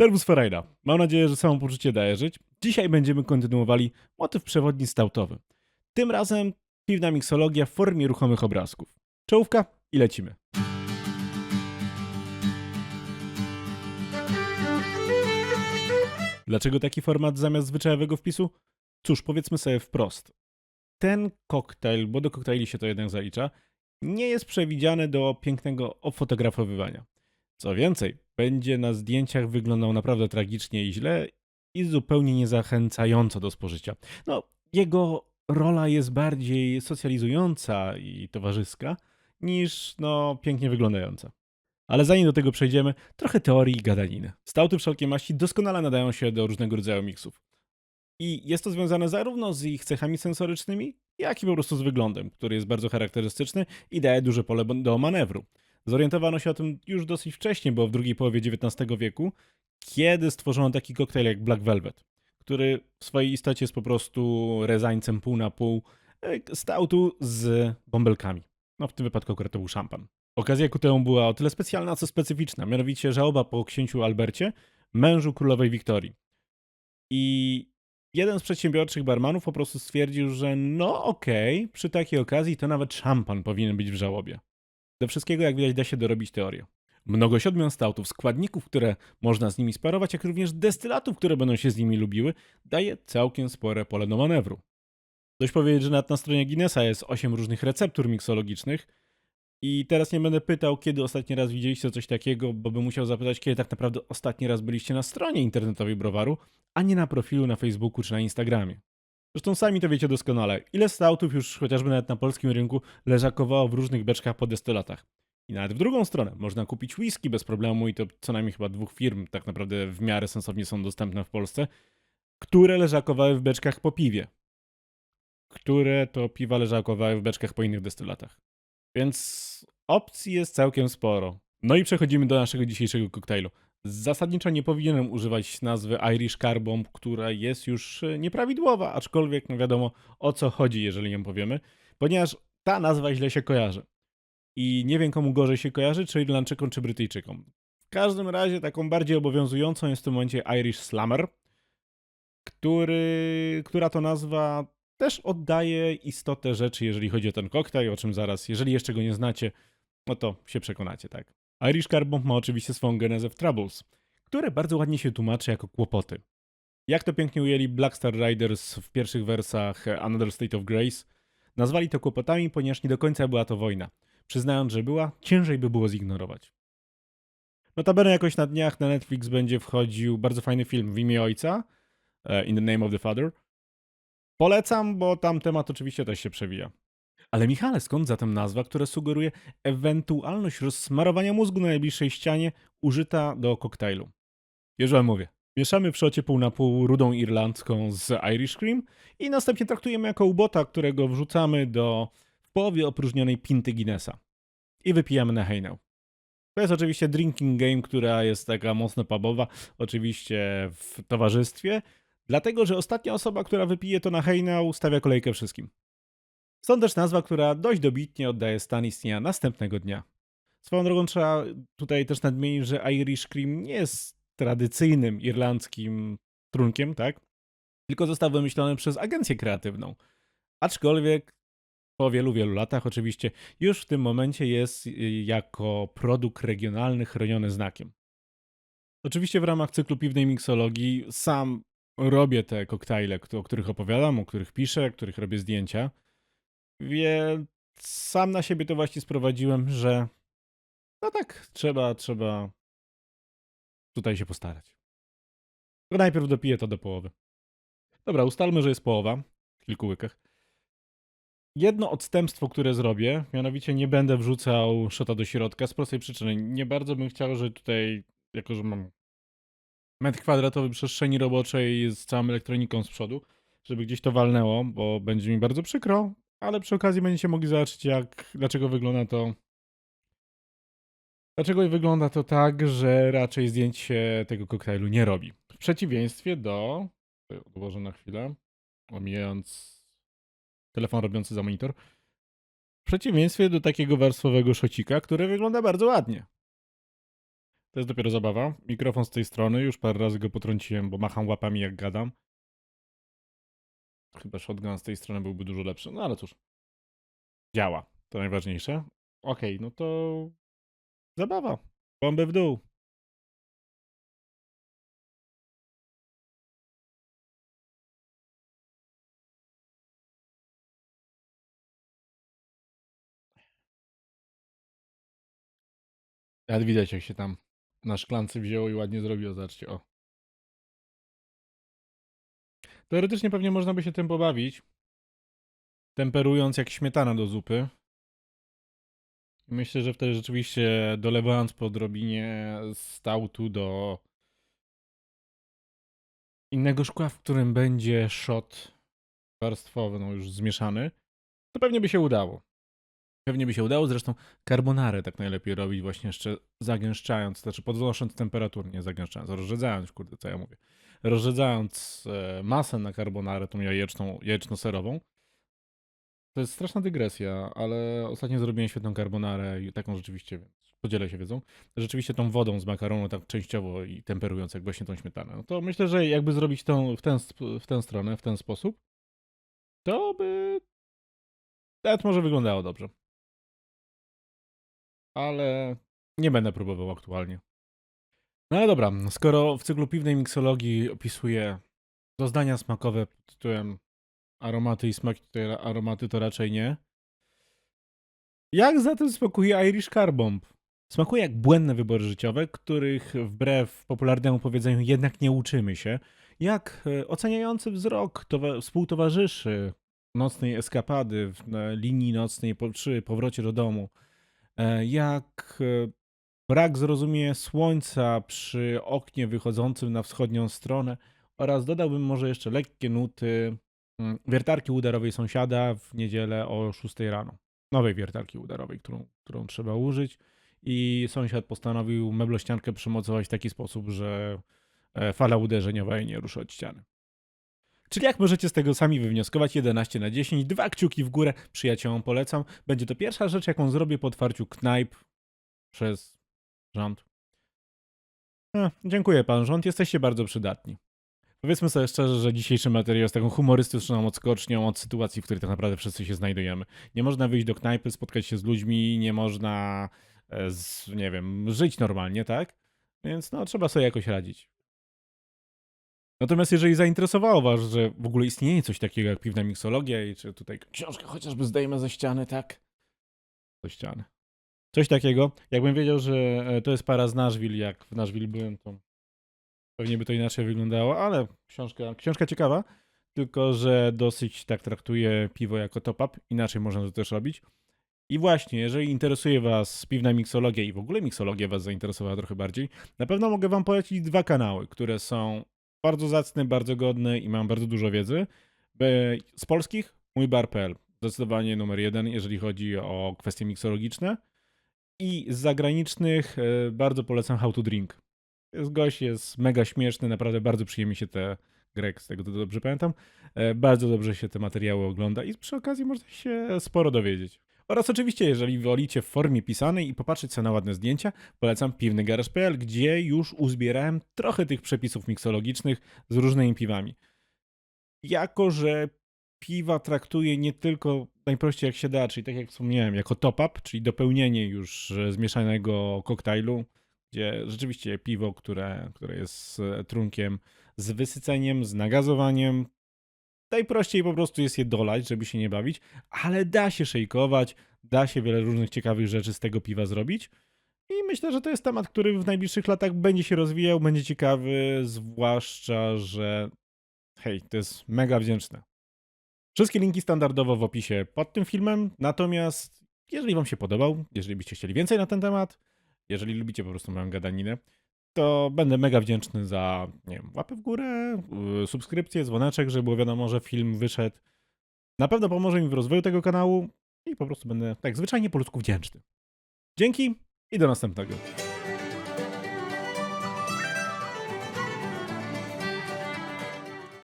Serwus Ferreira. Mam nadzieję, że samopoczucie daje żyć. Dzisiaj będziemy kontynuowali motyw przewodni stautowy. Tym razem piwna miksologia w formie ruchomych obrazków. Czołówka i lecimy. Dlaczego taki format zamiast zwyczajowego wpisu? Cóż, powiedzmy sobie wprost. Ten koktajl, bo do koktajli się to jednak zalicza, nie jest przewidziany do pięknego ofotografowywania. Co więcej, będzie na zdjęciach wyglądał naprawdę tragicznie i źle i zupełnie niezachęcająco do spożycia. No, jego rola jest bardziej socjalizująca i towarzyska niż, no, pięknie wyglądająca. Ale zanim do tego przejdziemy, trochę teorii i gadaniny. Stauty wszelkiej maści doskonale nadają się do różnego rodzaju miksów. I jest to związane zarówno z ich cechami sensorycznymi, jak i po prostu z wyglądem, który jest bardzo charakterystyczny i daje duże pole do manewru. Zorientowano się o tym już dosyć wcześnie, bo w drugiej połowie XIX wieku, kiedy stworzono taki koktajl jak Black Velvet, który w swojej istocie jest po prostu rezańcem pół na pół e, stautu z bąbelkami. No w tym wypadku akurat to był szampan. Okazja ku temu była o tyle specjalna, co specyficzna, mianowicie żałoba po księciu Albercie, mężu królowej Wiktorii. I jeden z przedsiębiorczych barmanów po prostu stwierdził, że no okej, przy takiej okazji to nawet szampan powinien być w żałobie. Do wszystkiego, jak widać, da się dorobić teorię. Mnogość odmian stautów, składników, które można z nimi sparować, jak również destylatów, które będą się z nimi lubiły, daje całkiem spore pole do manewru. Dość powiedzieć, że nawet na stronie Guinnessa jest 8 różnych receptur miksologicznych i teraz nie będę pytał, kiedy ostatni raz widzieliście coś takiego, bo bym musiał zapytać, kiedy tak naprawdę ostatni raz byliście na stronie internetowej browaru, a nie na profilu na Facebooku czy na Instagramie. Zresztą sami to wiecie doskonale, ile stautów już chociażby nawet na polskim rynku leżakowało w różnych beczkach po destylatach. I nawet w drugą stronę, można kupić whisky bez problemu i to co najmniej chyba dwóch firm tak naprawdę w miarę sensownie są dostępne w Polsce, które leżakowały w beczkach po piwie. Które to piwa leżakowały w beczkach po innych destylatach. Więc opcji jest całkiem sporo. No i przechodzimy do naszego dzisiejszego koktajlu. Zasadniczo nie powinienem używać nazwy Irish Car Bomb, która jest już e, nieprawidłowa, aczkolwiek no wiadomo o co chodzi, jeżeli ją powiemy, ponieważ ta nazwa źle się kojarzy. I nie wiem komu gorzej się kojarzy, czy Irlandczykom, czy Brytyjczykom. W każdym razie taką bardziej obowiązującą jest w tym momencie Irish Slammer, który, która to nazwa też oddaje istotę rzeczy, jeżeli chodzi o ten koktajl, o czym zaraz, jeżeli jeszcze go nie znacie, no to się przekonacie, tak? Irish Car Bomb ma oczywiście swoją genezę w Troubles, które bardzo ładnie się tłumaczy jako kłopoty. Jak to pięknie ujęli Black Star Riders w pierwszych wersach Another State of Grace, nazwali to kłopotami, ponieważ nie do końca była to wojna. Przyznając, że była, ciężej by było zignorować. Notabene jakoś na dniach na Netflix będzie wchodził bardzo fajny film w imię ojca, e, In the Name of the Father. Polecam, bo tam temat oczywiście też się przewija. Ale Michale, skąd zatem nazwa, która sugeruje ewentualność rozsmarowania mózgu na najbliższej ścianie użyta do koktajlu? Już wam mówię. Mieszamy w szocie pół na pół rudą irlandzką z Irish Cream i następnie traktujemy jako ubota, którego wrzucamy do w połowie opróżnionej pinty Guinnessa. I wypijamy na hejnę. To jest oczywiście drinking game, która jest taka mocno pubowa, oczywiście w towarzystwie, dlatego że ostatnia osoba, która wypije to na hejnę, stawia kolejkę wszystkim. Stąd też nazwa, która dość dobitnie oddaje stan istnienia następnego dnia. Swoją drogą trzeba tutaj też nadmienić, że Irish Cream nie jest tradycyjnym irlandzkim trunkiem, tak? Tylko został wymyślony przez agencję kreatywną. Aczkolwiek po wielu, wielu latach oczywiście już w tym momencie jest y, jako produkt regionalny chroniony znakiem. Oczywiście w ramach cyklu piwnej miksologii sam robię te koktajle, o których opowiadam, o których piszę, których robię zdjęcia. Więc sam na siebie to właśnie sprowadziłem, że no tak, trzeba, trzeba tutaj się postarać. To najpierw dopiję to do połowy. Dobra, ustalmy, że jest połowa w kilku łykach. Jedno odstępstwo, które zrobię, mianowicie nie będę wrzucał szota do środka z prostej przyczyny. Nie bardzo bym chciał, że tutaj, jako że mam metr kwadratowy przestrzeni roboczej z całą elektroniką z przodu, żeby gdzieś to walnęło, bo będzie mi bardzo przykro, ale przy okazji będziecie mogli zobaczyć, jak, dlaczego wygląda to. Dlaczego wygląda to tak, że raczej zdjęć się tego koktajlu nie robi. W przeciwieństwie do. Odłożę na chwilę, omijając telefon robiący za monitor. W przeciwieństwie do takiego warstwowego szocika, który wygląda bardzo ładnie. To jest dopiero zabawa. Mikrofon z tej strony, już parę razy go potrąciłem, bo macham łapami jak gadam. Chyba shotgun z tej strony byłby dużo lepszy, no ale cóż. Działa, to najważniejsze. Okej, no to zabawa. Bombę w dół. Jak widać, jak się tam na szklance wzięło i ładnie zrobiło. Zobaczcie, o. Teoretycznie pewnie można by się tym pobawić. Temperując jak śmietana do zupy. Myślę, że wtedy rzeczywiście dolewając po odrobinie stałtu do innego szkła, w którym będzie shot warstwowy, no już zmieszany, to pewnie by się udało. Pewnie by się udało, zresztą carbonarę tak najlepiej robić właśnie jeszcze zagęszczając, znaczy podnosząc temperaturę, nie zagęszczając, rozrzedzając, kurde, co ja mówię, rozrzedzając e, masę na carbonarę, tą jajeczną, jajeczno-serową. To jest straszna dygresja, ale ostatnio zrobiłem świetną carbonarę i taką rzeczywiście, więc podzielę się wiedzą, rzeczywiście tą wodą z makaronu tak częściowo i temperując jak właśnie tą śmietanę. No to myślę, że jakby zrobić tą w, ten, w tę stronę, w ten sposób, to by nawet może wyglądało dobrze. Ale nie będę próbował aktualnie. No ale dobra, skoro w cyklu piwnej miksologii opisuję doznania smakowe pod tytułem aromaty i smaki, to aromaty to raczej nie. Jak zatem smakuje Irish Car Bomb? Smakuje jak błędne wybory życiowe, których wbrew popularnemu powiedzeniu jednak nie uczymy się. Jak e, oceniający wzrok towa- współtowarzyszy nocnej eskapady w linii nocnej po, przy powrocie do domu. E, Jak e, brak zrozumie słońca przy oknie wychodzącym na wschodnią stronę oraz dodałbym może jeszcze lekkie nuty mm, wiertarki udarowej sąsiada w niedzielę o 6 rano. Nowej wiertarki udarowej, którą, którą trzeba użyć i sąsiad postanowił meblościankę przymocować w taki sposób, że e, fala uderzeniowa jej nie ruszy od ściany. Czyli jak możecie z tego sami wywnioskować, 11 na 10, dwa kciuki w górę, przyjaciołom polecam. Będzie to pierwsza rzecz, jaką zrobię po otwarciu knajp przez rząd. E, dziękuję pan rząd, jesteście bardzo przydatni. Powiedzmy sobie szczerze, że dzisiejszy materiał jest taką humorystyczną odskocznią od sytuacji, w której tak naprawdę wszyscy się znajdujemy. Nie można wyjść do knajpy, spotkać się z ludźmi, nie można, e, z, nie wiem, żyć normalnie, tak? Więc no, trzeba sobie jakoś radzić. Natomiast jeżeli zainteresowało was, że w ogóle istnieje coś takiego jak piwna miksologia i czy tutaj książkę chociażby zdejmę ze ściany, tak? Ze ściany. Coś takiego. Jakbym wiedział, że e, to jest para z Nashville, jak w Nashville byłem, to pewnie by to inaczej wyglądało, ale książka, książka ciekawa, tylko że dosyć tak traktuje piwo jako top-up. Inaczej można to też robić. I właśnie, jeżeli interesuje Was piwna miksologia i w ogóle miksologia Was zainteresowała trochę bardziej, na pewno mogę Wam polecić dwa kanały, które są bardzo zacne, bardzo godne i mają bardzo dużo wiedzy. Be- Z polskich mój bar.pl, zdecydowanie numer jeden, jeżeli chodzi o kwestie miksologiczne. I z zagranicznych e, bardzo polecam How to Drink. Jest gość, jest mega śmieszny, naprawdę bardzo przyjemnie się te Greg, z tego co dobrze pamiętam, e, bardzo dobrze się te materiały ogląda i przy okazji można się sporo dowiedzieć. Oraz oczywiście, jeżeli wolicie w formie pisanej i popatrzeć sobie na ładne zdjęcia, polecam piwnygarage.pl, gdzie już uzbierałem trochę tych przepisów miksologicznych z różnymi piwami. Jako, że piwa traktuję nie tylko najprościej jak się da, czyli tak jak wspomniałem, jako top-up, czyli dopełnienie już e, zmieszanego koktajlu, gdzie rzeczywiście piwo, które, które jest e, trunkiem z wysyceniem, z nagazowaniem, najprościej po prostu jest je dolać, żeby się nie bawić, ale da się szejkować, da się wiele różnych ciekawych rzeczy z tego piwa zrobić. I myślę, że to jest temat, który w najbliższych latach będzie się rozwijał, będzie ciekawy, zwłaszcza, że hej, to jest mega wdzięczne. Wszystkie linki standardowo w opisie pod tym filmem, natomiast jeżeli wam się podobał, jeżeli byście chcieli więcej na ten temat, jeżeli lubicie po prostu moją gadaninę, to będę mega wdzięczny za, nie wiem, łapę w górę, yy, subskrypcję, dzwoneczek, żeby było wiadomo, że film wyszedł. Na pewno pomoże mi w rozwoju tego kanału i po prostu będę tak zwyczajnie po ludzku wdzięczny. Dzięki i do następnego.